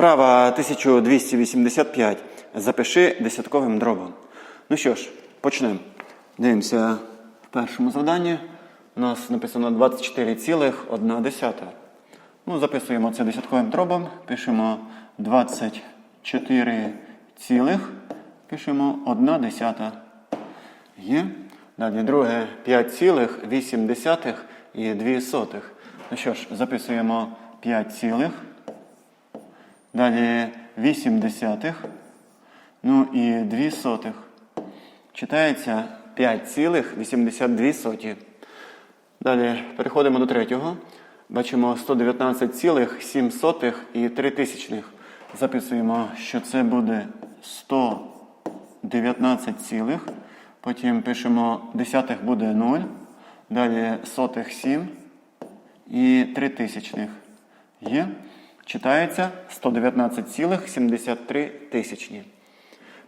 Вправа 1285. Запиши десятковим дробом. Ну що ж, почнемо. Дивимося в першому завданні. У нас написано 24,1. Ну, записуємо це десятковим дробом. Пишемо 24, цілих, пишемо 1 десята. Є. Далі друге 5,8 і 2 сотих. Ну що ж, записуємо 5 цілих. Далі 8 десятих. Ну і 2 сотих. Читається 5,82 соті. Далі переходимо до третього. Бачимо 119,7 і 3 тисячних. Записуємо, що це буде 119 цілих. Потім пишемо десятих буде 0. Далі сотих 7 і 3 тисячних. Є. Читається 119,73 тисячні.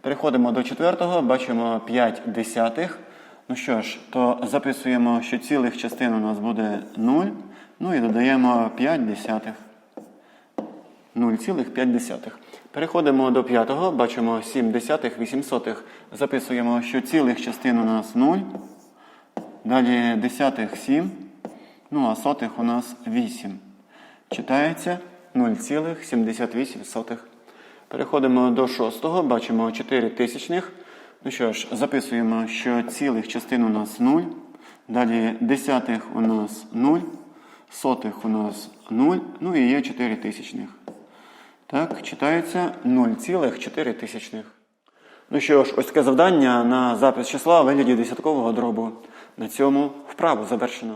Переходимо до четвертого, бачимо 5 десятих. Ну що ж, то записуємо, що цілих частин у нас буде 0. Ну і додаємо 5 десятих. 0,5. Переходимо до п'ятого, бачимо 7 десятих, 8 сотих. Записуємо, що цілих частин у нас 0. Далі десятих 7. Ну а сотих у нас 8. Читається 0,78. Переходимо до шостого, бачимо 4 тисячних. Ну що ж, записуємо, що цілих частин у нас 0. Далі десятих у нас 0. Сотих у нас 0. Ну і є 4 тисячних. Так, читається 0,4 тисячних. Ну що ж, ось таке завдання на запис числа у вигляді десяткового дробу. На цьому вправу завершено.